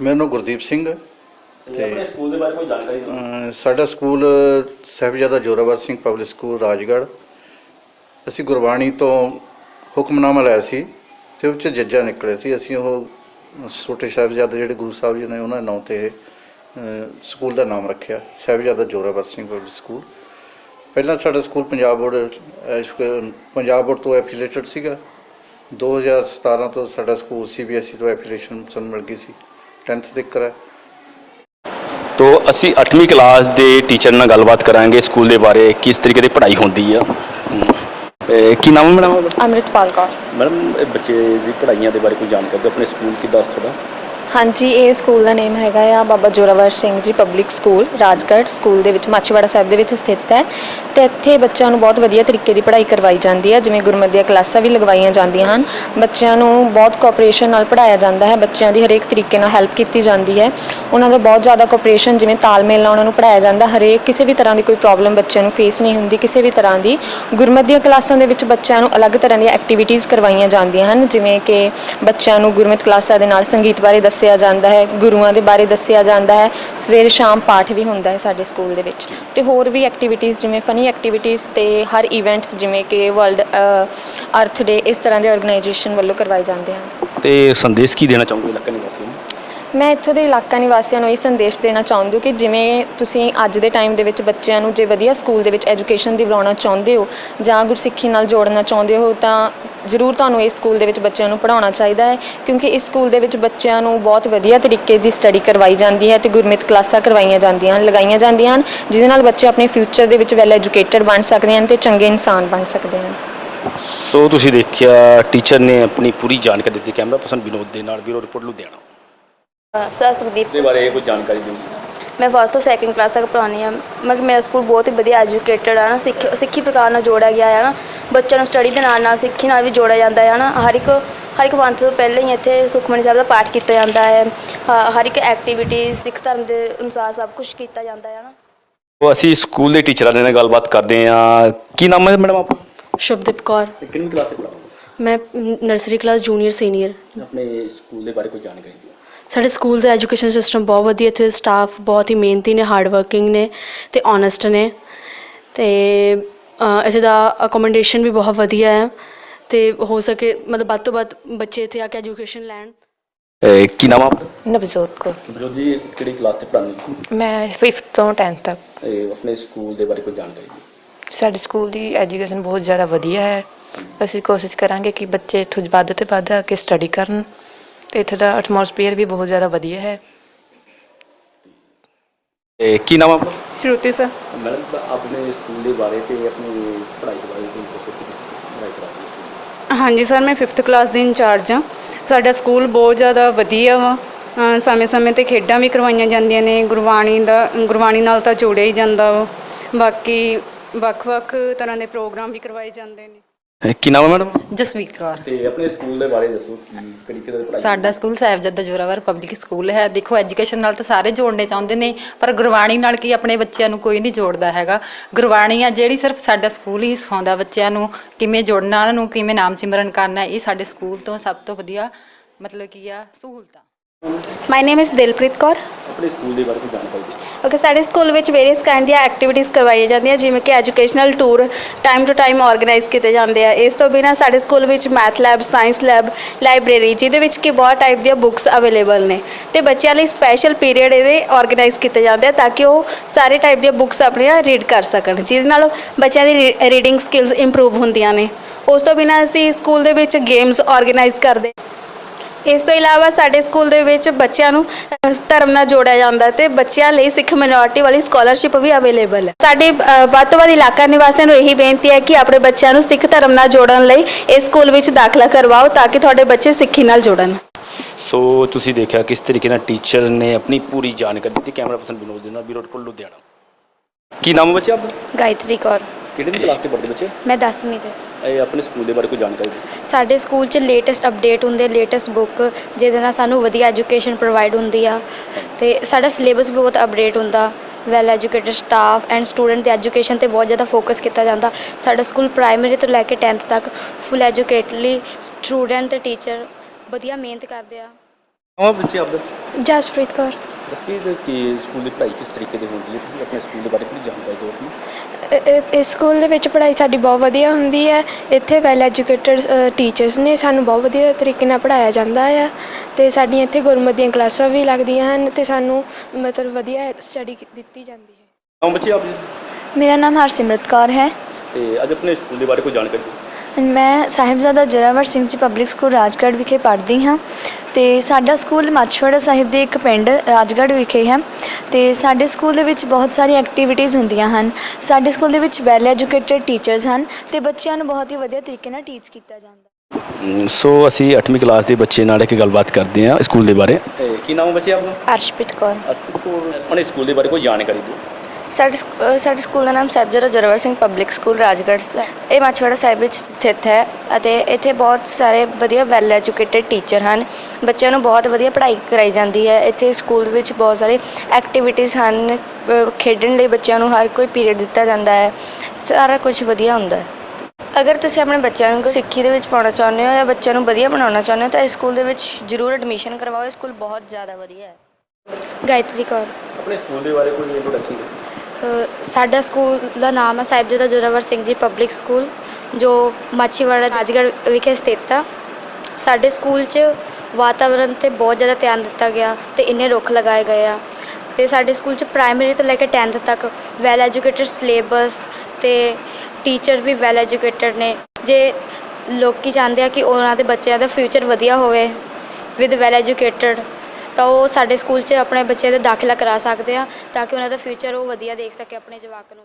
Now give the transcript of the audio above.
ਮੇਰਾ ਨਾਮ ਗੁਰਦੀਪ ਸਿੰਘ ਤੇ ਆਪਣੇ ਸਕੂਲ ਦੇ ਬਾਰੇ ਕੋਈ ਜਾਣਕਾਰੀ ਦਿਓ। ਅਮ ਸਾਡਾ school Sahibzada Zorawar Singh public school Rajgarh. ਅਸੀਂ ਗੁਰਬਾਣੀ ਤੋਂ ਹੁਕਮਨਾਮਾ ਲਿਆ ਸੀ ਤੇ ਉਹ 'ਚ ਜੱਜਾ ਨਿਕਲੇ ਸੀ। ਅਸੀਂ ਉਹ ਛੋਟੇ ਸਾਹਿਬਜ਼ਾਦੇ ਜਿਹੜੇ ਗੁਰੂ ਸਾਹਿਬ ਜੀ ਨੇ ਉਹਨਾਂ ਦੇ ਨਾਂ ਤੇ ਅਮ ਸਕੂਲ ਦਾ ਨਾਮ ਰੱਖਿਆ ਸਾਹਿਬਜ਼ਾਦਾ ਜੋਰਾਵਰ ਸਿੰਘ ਪਬਲਿਕ ਸਕੂਲ। ਪਹਿਲਾਂ ਸਾਡਾ ਸਕੂਲ ਪੰਜਾਬ ਬੋਰਡ ਅਹ, ਸਕੂ- ਪੰਜਾਬ ਬੋਰਡ ਤੋਂ ਐਫੀਲੀਏਟਡ ਸੀਗਾ। 2017 ਤੋਂ ਸਾਡਾ ਸਕੂਲ ਸੀਬੀਐਸਈ ਤੋਂ ਐਫੀਲੀਏਸ਼ਨ ਸਾਨੂੰ ਮਿਲ ਗਈ ਸੀ। 10th ਤੱਕ ਹੈ। ਤੋ ਅਸੀਂ 8ਵੀਂ ਕਲਾਸ ਦੇ ਟੀਚਰ ਨਾਲ ਗੱਲਬਾਤ ਕਰਾਂਗੇ ਸਕੂਲ ਦੇ ਬਾਰੇ ਕਿਸ ਤਰੀਕੇ ਦੀ ਪੜ੍ਹਾਈ ਹੁੰਦੀ ਆ। ਇਹ ਕੀ ਨਾਮ ਹੈ ਮੈਡਮ ਅੰਮ੍ਰਿਤਪਾਲ ਕੌਰ। ਮੈਡਮ ਇਹ ਬੱਚੇ ਦੀ ਪੜ੍ਹਾਈਆਂ ਦੇ ਬਾਰੇ ਕੋਈ ਜਾਣਕਾਰੀ ਦਿਓ ਆਪਣੇ ਸਕੂਲ ਕਿੱਦਾਂ ਤੁਹਾਡਾ ਹਾਂਜੀ, ਇਹ ਸਕੂਲ ਦਾ ਨੇਮ ਹੈਗਾ ਆ ਬਾਬਾ ਜੋਰਾਵਰ ਸਿੰਘ ਜੀ ਪਬਲਿਕ ਸਕੂਲ ਰਾਜਗੜ੍ਹ ਸਕੂਲ ਦੇ ਵਿੱਚ, ਮਾਛੀਵਾੜਾ ਸਾਹਿਬ ਦੇ ਵਿੱਚ ਸਥਿਤ ਹੈ ਤੇ ਇੱਥੇ ਬੱਚਿਆਂ ਨੂੰ ਬਹੁਤ ਵਧੀਆ ਤਰੀਕੇ ਦੀ ਪੜ੍ਹਾਈ ਕਰਵਾਈ ਜਾਂਦੀ ਹੈ, ਜਿਵੇਂ ਗੁਰਮਤਿ ਦੀਆਂ ਕਲਾਸਾਂ ਵੀ ਲਗਵਾਈਆਂ ਜਾਂਦੀਆਂ ਹਨ, ਬੱਚਿਆਂ ਨੂੰ ਬਹੁਤ ਕੋਆਪਰੇਸ਼ਨ ਨਾਲ ਪੜ੍ਹਾਇਆ ਜਾਂਦਾ ਹੈ, ਬੱਚਿਆਂ ਦੀ ਹਰੇਕ ਤਰੀਕੇ ਨਾਲ ਹੈਲਪ ਕੀਤੀ ਜਾਂਦੀ ਹੈ, ਉਹਨਾਂ ਦਾ ਬਹੁਤ ਜ਼ਿਆਦਾ ਕੋਆਪਰੇਸ਼ਨ ਜਿਵੇਂ ਤਾਲਮੇਲ ਨਾਲ ਉਹਨਾਂ ਨੂੰ ਪੜ੍ਹਾਇਆ ਜਾਂਦਾ, ਹਰੇਕ ਕਿਸੇ ਵੀ ਤਰ੍ਹਾਂ ਦੀ ਕੋਈ ਪ੍ਰੋਬਲਮ ਬੱਚਿਆਂ ਨੂੰ ਫੇਸ ਨਹੀਂ ਹੁੰਦੀ, ਕਿਸੇ ਵੀ ਤਰ੍ਹਾਂ ਦੀ ਗੁਰਮਤਿ ਦੀਆਂ ਕਲਾਸਾਂ ਦੇ ਵਿੱਚ ਬੱਚਿਆਂ ਨੂੰ ਅਲੱਗ ਤਰ੍ਹਾਂ ਦੀਆਂ ਐਕਟੀਵਿਟੀਜ਼ ਕਰਵਾਈਆਂ ਜਾਂਦੀਆਂ ਹਨ, ਜਿਵੇਂ ਕਿ ਬੱਚਿਆਂ ਨੂੰ ਗੁਰਮਤਿ ਕਲਾਸਾਂ ਦੇ ਨਾਲ ਸੰਗੀਤ ਬਾਰੇ ਦੱਸ ਦੱਸਿਆ ਜਾਂਦਾ ਹੈ, ਗੁਰੂਆਂ ਦੇ ਬਾਰੇ ਦੱਸਿਆ ਜਾਂਦਾ ਹੈ। ਸਵੇਰ ਸ਼ਾਮ ਪਾਠ ਵੀ ਹੁੰਦਾ ਹੈ ਸਾਡੇ ਸਕੂਲ ਦੇ ਵਿੱਚ। ਤੇ ਹੋਰ ਵੀ ਐਕਟੀਵਿਟੀਜ਼ ਜਿਵੇਂ ਫਨੀ ਐਕਟੀਵਿਟੀਜ਼ ਤੇ ਹਰ ਇਵੈਂਟਸ ਜਿਵੇਂ ਕਿ ਵਰਲਡ ਅਰਥ ਡੇ ਇਸ ਤਰ੍ਹਾਂ ਦੇ ਆਰਗੇਨਾਈਜੇਸ਼ਨ ਵੱਲੋਂ ਕਰਵਾਏ ਜਾਂਦੇ ਹਨ। ਤੇ ਸੰਦੇਸ਼ ਕੀ ਦੇਣਾ ਚਾਹੋਗੇ? ਇਲਾਕਾ ਨਿਵਾਸੀਆਂ ਨੂੰ? ਮੈਂ ਇੱਥੋਂ ਦੇ ਇਲਾਕਾ ਨਿਵਾਸੀਆਂ ਨੂੰ ਇਹ ਸੰਦੇਸ਼ ਦੇਣਾ ਚਾਹੁੰਦੀ ਹਾਂ ਕਿ ਜਿਵੇਂ ਤੁਸੀਂ ਅੱਜ ਦੇ ਟਾਈਮ ਦੇ ਵਿੱਚ ਬੱਚਿਆਂ ਨੂੰ ਜੇ ਵਧੀਆ ਸਕੂਲ ਦੇ ਵਿੱਚ ਐਜੂਕੇਸ਼ਨ ਦਿਵਾਉਣਾ ਚਾਹੁੰਦੇ ਹੋ ਜਾਂ ਗੁਰਸਿੱਖੀ ਨਾਲ ਜੋੜਨਾ ਚਾਹੁੰਦੇ ਹੋ ਤਾਂ ਜ਼ਰੂਰ ਤੁਹਾਨੂੰ ਇਸ ਸਕੂਲ ਦੇ ਵਿੱਚ ਬੱਚਿਆਂ ਨੂੰ ਪੜ੍ਹਾਉਣਾ ਚਾਹੀਦਾ ਹੈ, ਕਿਉਂਕਿ ਇਸ ਸਕੂਲ ਦੇ ਵਿੱਚ ਬੱਚਿਆਂ ਨੂੰ ਬਹੁਤ ਵਧੀਆ ਤਰੀਕੇ ਦੀ ਸਟੱਡੀ ਕਰਵਾਈ ਜਾਂਦੀ ਹੈ ਤੇ ਗੁਰਮਿਤ ਕਲਾਸਾਂ ਕਰਵਾਈਆਂ ਜਾਂਦੀਆਂ ਹਨ, ਲਗਾਈਆਂ ਜਾਂਦੀਆਂ ਹਨ, ਜਿਹਦੇ ਨਾਲ ਬੱਚੇ ਆਪਣੇ ਫਿਊਚਰ ਦੇ ਵਿੱਚ ਵੈਲ ਐਜੂਕੇਟਡ ਬਣ ਸਕਦੇ ਹਨ ਤੇ ਚੰਗੇ ਇਨਸਾਨ ਬਣ ਸਕਦੇ ਹਨ। ਸੋ ਤੁਸੀਂ ਦੇਖਿਆ ਟੀਚਰ ਨੇ ਆਪਣੀ ਪੂਰੀ ਜਾਣਕਾਰੀ ਦਿੱਤੀ ਕੈਮਰਾ ਪਰਸਨ ਵਿਨੋਦ ਦੇ ਨਾਲ, bureau report Ludhiana. Sir Sukhdeep ਦੇ ਬਾਰੇ ਕੋਈ ਜਾਣਕਾਰੀ ਦਿਓ। ਮੈਂ ਫਸਟ ਤੋਂ ਸੈਕਿੰਡ ਕਲਾਸ ਤੱਕ ਪੜ੍ਹਾਉਂਦੀ ਹਾਂ। ਮੈਂ ਮੇਰਾ ਸਕੂਲ ਬਹੁਤ ਹੀ ਵਧੀਆ ਐਜੂਕੇਟਡ ਹੈ ਨਾ ਸਿੱਖ ਸਿੱਖੀ ਪ੍ਰਕਾਰ ਨਾਲ ਜੋੜਿਆ ਗਿਆ ਹੈ ਨਾ। ਬੱਚਿਆਂ ਨੂੰ ਸਟੱਡੀ ਦੇ ਨਾਲ ਨਾਲ ਸਿੱਖੀ ਨਾਲ ਵੀ ਜੋੜਿਆ ਜਾਂਦਾ ਹੈ ਨਾ। ਹਰ ਇੱਕ ਹਰ ਇੱਕ ਪੰਥ ਤੋਂ ਪਹਿਲਾਂ ਹੀ ਇੱਥੇ ਸੁਖਮਨੀ ਸਾਹਿਬ ਦਾ ਪਾਠ ਕੀਤਾ ਜਾਂਦਾ ਹੈ ਹਰ ਇੱਕ ਐਕਟੀਵਿਟੀ ਸਿੱਖ ਧਰਮ ਦੇ ਅਨੁਸਾਰ ਸਭ ਕੁਝ ਕੀਤਾ ਜਾਂਦਾ ਹੈ ਨਾ। ਉਹ ਅਸੀਂ ਸਕੂਲ ਦੇ ਟੀਚਰਾਂ ਦੇ ਨਾਲ ਗੱਲਬਾਤ ਕਰਦੇ ਹਾਂ ਕੀ ਨਾਮ ਹੈ ਮੈਡਮ ਆਪਣਾ ਸ਼ੁਭਦੀਪ ਕੌਰ। ਕਿੰਨੀ ਕਲਾਸ ਤੇ ਮੈਂ ਨਰਸਰੀ ਕਲਾਸ ਜੂਨੀਅਰ ਸੀਨੀਅਰ ਆਪਣੇ ਸਕੂਲ ਦੇ ਬਾਰੇ ਕੋਈ ਜਾਣਕਾਰੀ ਸਾਡੇ ਸਕੂਲ ਦਾ ਐਜੂਕੇਸ਼ਨ ਸਿਸਟਮ ਬਹੁਤ ਵਧੀਆ ਇੱਥੇ ਸਟਾਫ ਬਹੁਤ ਹੀ ਮਿਹਨਤੀ ਨੇ ਹਾਰਡ ਵਰਕਿੰਗ ਨੇ ਤੇ ਓਨੈਸਟ ਨੇ ਤੇ ਅ, ਇੱਥੇ ਦਾ ਅਕੋਮੋਡੇਸ਼ਨ ਵੀ ਬਹੁਤ ਵਧੀਆ ਹੈ ਤੇ ਹੋ ਸਕੇ ਮਤਲਬ ਵੱਧ ਤੋਂ ਵੱਧ ਬੱਚੇ ਇੱਥੇ ਆ ਕੇ ਐਜੂਕੇਸ਼ਨ ਲੈਣ। ਇਹ ਕੀ ਨਾਮ ਆ ਆਪਣਾ? ਨਵਜੋਤ ਕੌਰ। ਜੀ ਕਿਹੜੀ ਕਲਾਸ ਤੇ ਪੜ੍ਹਾਉਂਦੇ ਮੈਂ 5th ਤੋਂ 10th ਤੱਕ। ਇਹ ਆਪਣੇ ਸਕੂਲ ਦੇ ਬਾਰੇ ਕੋਈ ਜਾਣਕਾਰੀ ਦਿਓ। ਸਾਡੇ ਸਕੂਲ ਦੀ ਐਜੂਕੇਸ਼ਨ ਬਹੁਤ ਜ਼ਿਆਦਾ ਵਧੀਆ ਹੈ। ਅਸੀਂ ਕੋਸ਼ਿਸ਼ ਕਰਾਂਗੇ ਕਿ ਬੱਚੇ ਇੱਥੋਂ ਵੱਧ ਤੋਂ ਵੱਧ ਆ ਕੇ ਸਟੱਡੀ ਕਰਨ। ਤੇ ਇੱਥੇ ਦਾ ਐਟਮੋਸਫੀਅਰ ਵੀ ਬਹੁਤ ਜ਼ਿਆਦਾ ਵਧੀਆ ਹੈ। ਇਹ ਕੀ ਨਾਮ ਆਪਣਾ? ਸ਼ਰੂਤੀ ਸਰ। ਮੈਡਮ ਆਪਣੇ ਸਕੂਲ ਦੇ ਬਾਰੇ ਤੇ ਆਪਣੀ ਪੜ੍ਹਾਈ ਦੇ ਬਾਰੇ ਕੋਈ ਦੱਸੋ ਕਿ ਪੜ੍ਹਾਈ ਕਰਾਉਂਦੇ ਹਾਂਜੀ ਸਰ ਮੈਂ 5th ਕਲਾਸ ਦੀ ਇੰਚਾਰਜ ਹਾਂ। ਸਾਡਾ ਸਕੂਲ ਬਹੁਤ ਜ਼ਿਆਦਾ ਵਧੀਆ ਵਾ। ਸਮੇਂ-ਸਮੇਂ ਤੇ ਖੇਡਾਂ ਵੀ ਕਰਵਾਈਆਂ ਜਾਂਦੀਆਂ ਨੇ। ਗੁਰਬਾਣੀ ਦਾ ਗੁਰਬਾਣੀ ਨਾਲ ਤਾਂ ਜੋੜਿਆ ਹੀ ਜਾਂਦਾ ਵਾ। ਬਾਕੀ ਵੱਖ-ਵੱਖ ਤਰ੍ਹਾਂ ਦੇ ਪ੍ਰੋਗਰਾਮ ਵੀ ਕਰਵਾਏ ਜਾਂਦੇ ਨੇ। ਕੀ ਨਾਮ ਹੈ ਮੈਡਮ? ਜਸਵੀਰ ਕੌਰ। ਤੇ ਆਪਣੇ ਸਕੂਲ ਦੇ ਬਾਰੇ ਦੱਸੋ ਕੀ ਕਿਹੜੀ ਕਿਹੜੀ ਪੜ੍ਹਾਈ? ਸਾਡਾ school Sahibzada Zorawar public school ਹੈ। ਦੇਖੋ ਐਜੂਕੇਸ਼ਨ ਨਾਲ ਤਾਂ ਸਾਰੇ ਜੋੜਨੇ ਚਾਹੁੰਦੇ ਨੇ ਪਰ ਗੁਰਬਾਣੀ ਨਾਲ ਕੀ ਆਪਣੇ ਬੱਚਿਆਂ ਨੂੰ ਕੋਈ ਨਹੀਂ ਜੋੜਦਾ ਹੈਗਾ। ਗੁਰਬਾਣੀ ਆ ਜਿਹੜੀ ਸਿਰਫ ਸਾਡਾ ਸਕੂਲ ਹੀ ਸਿਖਾਉਂਦਾ ਬੱਚਿਆਂ ਨੂੰ ਕਿਵੇਂ ਜੋੜਨਾ ਉਹਨਾਂ ਨੂੰ ਕਿਵੇਂ ਨਾਮ ਸਿਮਰਨ ਕਰਨਾ ਇਹ ਸਾਡੇ ਸਕੂਲ ਤੋਂ ਸਭ ਤੋਂ ਵਧੀਆ ਮਤਲਬ ਕੀ ਆ ਸਹੂਲਤਾਂ। My name is Dilpreet Kaur ਆਪਣੇ ਸਕੂਲ ਦੇ ਬਾਰੇ ਕੋਈ ਜਾਣਕਾਰੀ ਦਿਓ। ਓਕੇ ਸਾਡੇ ਸਕੂਲ ਵਿੱਚ ਵੇਰੀਅਸ ਕਾਈਂਡ ਦੀਆਂ ਐਕਟੀਵਿਟੀਜ਼ ਕਰਵਾਈਆਂ ਜਾਂਦੀਆਂ ਜਿਵੇਂ ਕਿ educational tour time to time organise ਕੀਤੇ ਜਾਂਦੇ ਆ। ਇਸ ਤੋਂ ਬਿਨਾਂ ਸਾਡੇ ਸਕੂਲ ਵਿੱਚ math lab science lab library ਜਿਹਦੇ ਵਿੱਚ ਕਿ ਬਹੁਤ ਟਾਈਪ ਦੀਆਂ ਬੁੱਕਸ ਅਵੇਲੇਬਲ ਨੇ। ਤੇ ਬੱਚਿਆਂ ਲਈ ਸਪੈਸ਼ਲ ਪੀਰੀਅਡ ਇਹਦੇ ਆਰਗੇਨਾਈਜ਼ ਕੀਤੇ ਜਾਂਦੇ ਆ ਤਾਂ ਕਿ ਉਹ ਸਾਰੇ ਟਾਈਪ ਦੀਆਂ ਬੁੱਕਸ ਆਪਣੀਆਂ ਰੀਡ ਕਰ ਸਕਣ ਜਿਹਦੇ ਨਾਲ ਬੱਚਿਆਂ ਦੀ ਰੀਡਿੰਗ ਸਕਿੱਲਸ ਇੰਪਰੂਵ ਹੁੰਦੀਆਂ ਨੇ। ਉਸ ਤੋਂ ਬਿਨਾਂ ਅਸੀਂ ਸਕੂਲ ਦੇ ਵਿੱਚ ਗੇਮਸ ਆਰਗੇਨਾਈਜ਼ ਕਰਦੇ ਇਸ ਤੋਂ ਇਲਾਵਾ ਸਾਡੇ ਸਕੂਲ ਦੇ ਵਿੱਚ ਬੱਚਿਆਂ ਨੂੰ ਅ, ਧਰਮ ਨਾਲ ਜੋੜਿਆ ਜਾਂਦਾ ਤੇ ਬੱਚਿਆਂ ਲਈ ਸਿੱਖ ਮਿਨੋਰਟੀ ਵਾਲੀ ਸਕਾਲਰਸ਼ਿਪ ਵੀ ਅਵੇਲੇਬਲ ਹੈ। ਸਾਡੇ ਅ, ਵੱਧ ਤੋਂ ਵੱਧ ਇਲਾਕਾ ਨਿਵਾਸੀਆਂ ਨੂੰ ਇਹੀ ਬੇਨਤੀ ਹੈ ਕਿ ਆਪਣੇ ਬੱਚਿਆਂ ਨੂੰ ਸਿੱਖ ਧਰਮ ਨਾਲ ਜੋੜਨ ਲਈ ਇਸ ਸਕੂਲ ਵਿੱਚ ਦਾਖਲਾ ਕਰਵਾਓ ਤਾਂ ਕਿ ਤੁਹਾਡੇ ਬੱਚੇ ਸਿੱਖੀ ਨਾਲ ਜੁੜਨ। ਸੋ ਤੁਸੀਂ ਦੇਖਿਆ ਕਿਸ ਤਰੀਕੇ ਨਾਲ ਟੀਚਰ ਨੇ ਆਪਣੀ ਪੂਰੀ ਜਾਣਕਾਰੀ ਦਿੱਤੀ? ਕੈਮਰਾ ਪਰਸਨ ਵਿਨੋਦ ਦੇ ਨਾਲ ਬਿਊਰੋ ਰਿਪੋਰਟ ਲੁਧਿਆਣਾ। ਕੀ ਨਾਮ ਹੈ ਬੱਚੇ ਆਪਣਾ? ਗਾਇਤਰੀ ਕੌਰ। ਕਿਹੜੇ ਕਲਾਸ ਤੇ ਪੜ੍ਹਦੇ ਬੱਚੇ? ਮੈਂ 10ਵੀਂ 'ਚ। ਇਹ ਆਪਣੇ ਸਕੂਲ ਦੇ ਬਾਰੇ ਕੋਈ ਜਾਣਕਾਰੀ ਦਿਓ। ਸਾਡੇ ਸਕੂਲ 'ਚ ਲੇਟੈਸਟ ਅਪਡੇਟ ਹੁੰਦੇ ਲੇਟੈਸਟ ਬੁੱਕ ਜਿਹਦੇ ਨਾਲ ਸਾਨੂੰ ਵਧੀਆ ਐਜੂਕੇਸ਼ਨ ਪ੍ਰੋਵਾਈਡ ਹੁੰਦੀ ਆ। ਤੇ ਸਾਡਾ ਸਿਲੇਬਸ ਵੀ ਬਹੁਤ ਅਪਡੇਟ ਹੁੰਦਾ। Well educated staff and student the education ਤੇ ਬਹੁਤ ਜ਼ਿਆਦਾ ਫੋਕਸ ਕੀਤਾ ਜਾਂਦਾ। ਸਾਡਾ ਸਕੂਲ ਪ੍ਰਾਇਮਰੀ ਤੋਂ ਲੈ ਕੇ 10th ਤੱਕ ਫੁੱਲ ਐਜੂਕੇਟਡਲੀ ਸਟੂਡੈਂਟ ਤੇ ਟੀਚਰ ਵਧੀਆ ਮਿਹਨਤ ਕਰਦੇ ਆ। ਹਾਂ ਬੱਚੇ ਆਪਦਾ? ਜਸਪ੍ਰੀਤ ਕੌਰ। ਜਸਪੀਰ ਕੀ ਸਕੂਲ ਦੀ ਪੜ੍ਹਾਈ ਕਿਸ ਤਰੀਕੇ ਦੀ ਹੁੰਦੀ ਹੈ? ਤੁਸੀਂ ਆਪਣੇ ਸਕੂਲ ਦੇ ਬਾਰੇ ਕੁਝ ਜਾਣਕਾਰੀ ਦਿਓ ਆਪਣੀ। ਇ- ਇਸ ਸਕੂਲ ਦੇ ਵਿੱਚ ਪੜ੍ਹਾਈ ਸਾਡੀ ਬਹੁਤ ਵਧੀਆ ਹੁੰਦੀ ਹੈ। ਇੱਥੇ ਵੈਲ ਐਜੂਕੇਟਡ ਟੀਚਰਸ ਨੇ ਸਾਨੂੰ ਬਹੁਤ ਵਧੀਆ ਤਰੀਕੇ ਨਾਲ ਪੜ੍ਹਾਇਆ ਜਾਂਦਾ ਆ ਤੇ ਸਾਡੀਆਂ ਇੱਥੇ ਗੁਰਮਤਿ ਦੀਆਂ ਕਲਾਸਾਂ ਵੀ ਲੱਗਦੀਆਂ ਹਨ ਤੇ ਸਾਨੂੰ ਮਤਲਬ ਵਧੀਆ ਸਟੱਡੀ ਦਿੱਤੀ ਜਾਂਦੀ ਹੈ। ਹਾਂ ਬੱਚੇ ਆਪ ਜੀ? ਮੇਰਾ ਨਾਮ ਹਰਸਿਮਰਤ ਕੌਰ ਹੈ। ਤੇ ਅੱਜ ਆਪਣੇ ਸਕੂਲ ਦੇ ਬਾਰੇ ਕੋਈ ਜਾਣਕਾਰੀ ਦਿਓ। ਮੈਂ ਸਾਹਿਬਜ਼ਾਦਾ ਜੋਰਾਵਰ ਸਿੰਘ ਜੀ ਪਬਲਿਕ ਸਕੂਲ ਰਾਜਗੜ੍ਹ ਵਿਖੇ ਪੜ੍ਹਦੀ ਹਾਂ ਤੇ ਸਾਡਾ ਸਕੂਲ ਮਾਛਵਾੜਾ ਸਾਹਿਬ ਦੇ ਇੱਕ ਪਿੰਡ ਰਾਜਗੜ੍ਹ ਵਿਖੇ ਹੈ ਤੇ ਸਾਡੇ ਸਕੂਲ ਦੇ ਵਿੱਚ ਬਹੁਤ ਸਾਰੀਆਂ ਐਕਟੀਵਿਟੀਜ਼ ਹੁੰਦੀਆਂ ਹਨ। ਸਾਡੇ ਸਕੂਲ ਦੇ ਵਿੱਚ ਵੈਲ ਐਜੂਕੇਟਡ ਟੀਚਰਸ ਹਨ ਤੇ ਬੱਚਿਆਂ ਨੂੰ ਬਹੁਤ ਹੀ ਵਧੀਆ ਤਰੀਕੇ ਨਾਲ ਟੀਚ ਕੀਤਾ ਜਾਂਦਾ। ਸੋ ਅਸੀਂ 8ਵੀਂ ਕਲਾਸ ਦੇ ਬੱਚੇ ਨਾਲ ਇੱਕ ਗੱਲਬਾਤ ਕਰਦੇ ਹਾਂ ਸਕੂਲ ਦੇ ਬਾਰੇ। ਕੀ ਨਾਮ ਹੈ ਬੱਚੇ ਆਪਣਾ? ਅਰਸ਼ਪ੍ਰੀਤ ਕੌਰ। ਅਸਪਿਤ ਕੋਲ ਆਪਣੇ ਸਕੂਲ ਦੇ ਬਾਰੇ ਕੋਈ ਜਾਣਕਾਰੀ ਦਿਓ। ਸਾਡੇ ਸਕ- ਅ, ਸਾਡੇ ਸਕੂਲ ਦਾ ਨਾਮ ਸਾਹਿਬਜ਼ਾਦਾ ਜੋਰਾਵਰ ਸਿੰਘ ਪਬਲਿਕ ਸਕੂਲ ਰਾਜਗੜ੍ਹ ਸ- ਇਹ ਮਾਛਵਾੜਾ ਸਾਹਿਬ ਵਿੱਚ ਸਥਿਤ ਹੈ ਅਤੇ ਇੱਥੇ ਬਹੁਤ ਸਾਰੇ ਵਧੀਆ ਵੈਲ ਐਜੂਕੇਟਡ ਟੀਚਰ ਹਨ। ਬੱਚਿਆਂ ਨੂੰ ਬਹੁਤ ਵਧੀਆ ਪੜ੍ਹਾਈ ਕਰਾਈ ਜਾਂਦੀ ਹੈ। ਇੱਥੇ ਸਕੂਲ ਵਿੱਚ ਬਹੁਤ ਸਾਰੇ ਐਕਟੀਵਿਟੀਜ਼ ਹਨ। ਅ, ਖੇਡਣ ਲਈ ਬੱਚਿਆਂ ਨੂੰ ਹਰ ਕੋਈ ਪੀਰੀਅਡ ਦਿੱਤਾ ਜਾਂਦਾ ਹੈ। ਸਾਰਾ ਕੁਝ ਵਧੀਆ ਹੁੰਦਾ ਹੈ। ਅਗਰ ਤੁਸੀਂ ਆਪਣੇ ਬੱਚਿਆਂ ਨੂੰ ਸਿੱਖੀ ਦੇ ਵਿੱਚ ਪਾਉਣਾ ਚਾਹੁੰਦੇ ਹੋ ਜਾਂ ਬੱਚਿਆਂ ਨੂੰ ਵਧੀਆ ਬਣਾਉਣਾ ਚਾਹੁੰਦੇ ਹੋ ਤਾਂ ਇਸ ਸਕੂਲ ਦੇ ਵਿੱਚ ਜ਼ਰੂਰ ਐਡਮਿਸ਼ਨ ਕਰਵਾਓ। ਇਹ ਸਕੂਲ ਬਹੁਤ ਜ਼ਿਆਦਾ ਵਧੀਆ ਹੈ। ਗਾਇਤਰੀ ਕੌਰ। ਆਪਣੇ ਸਕੂਲ ਦੇ ਬਾਰੇ ਕੋਈ ਇੰਟਰੋਡਕਸ਼ਨ ਸਾਡਾ ਸਕੂਲ ਦਾ ਨਾਮ ਹੈ ਸਾਹਿਬਜ਼ਾਦਾ ਜੋਰਾਵਰ ਸਿੰਘ ਜੀ ਪਬਲਿਕ ਸਕੂਲ ਜੋ ਮਾਛੀਵਾੜਾ ਰਾਜਗੜ੍ਹ ਵਿਖੇ ਸਥਿਤ ਆ। ਸਾਡੇ ਸਕੂਲ 'ਚ ਵਾਤਾਵਰਣ ਤੇ ਬਹੁਤ ਜ਼ਿਆਦਾ ਧਿਆਨ ਦਿੱਤਾ ਗਿਆ ਤੇ ਇੰਨੇ ਰੁੱਖ ਲਗਾਏ ਗਏ ਆ। ਤੇ ਸਾਡੇ ਸਕੂਲ 'ਚ ਪ੍ਰਾਇਮਰੀ ਤੋਂ ਲੈ ਕੇ 10th ਤੱਕ ਵੈਲ ਐਜੂਕੇਟਡ ਸਿਲੇਬਸ ਤੇ ਟੀਚਰ ਵੀ ਵੈਲ ਐਜੂਕੇਟਡ ਨੇ। ਜੇ ਲੋਕੀ ਚਾਹੁੰਦੇ ਆ ਕਿ ਉਹਨਾਂ ਦੇ ਬੱਚਿਆਂ ਦਾ ਫਿਊਚਰ ਵਧੀਆ ਹੋਵੇ ਵਿਦ ਵੈਲ ਐਜੂਕੇਟਡ ਤਾਂ ਉਹ ਸਾਡੇ ਸਕੂਲ 'ਚ ਆਪਣੇ ਬੱਚੇ ਦਾ ਦਾਖਲਾ ਕਰਾ ਸਕਦੇ ਆ ਤਾਂ ਕਿ ਉਹਨਾਂ ਦਾ ਫਿਊਚਰ ਉਹ ਵਧੀਆ ਦੇਖ ਸਕੇ ਆਪਣੇ ਜਵਾਕ ਨੂੰ।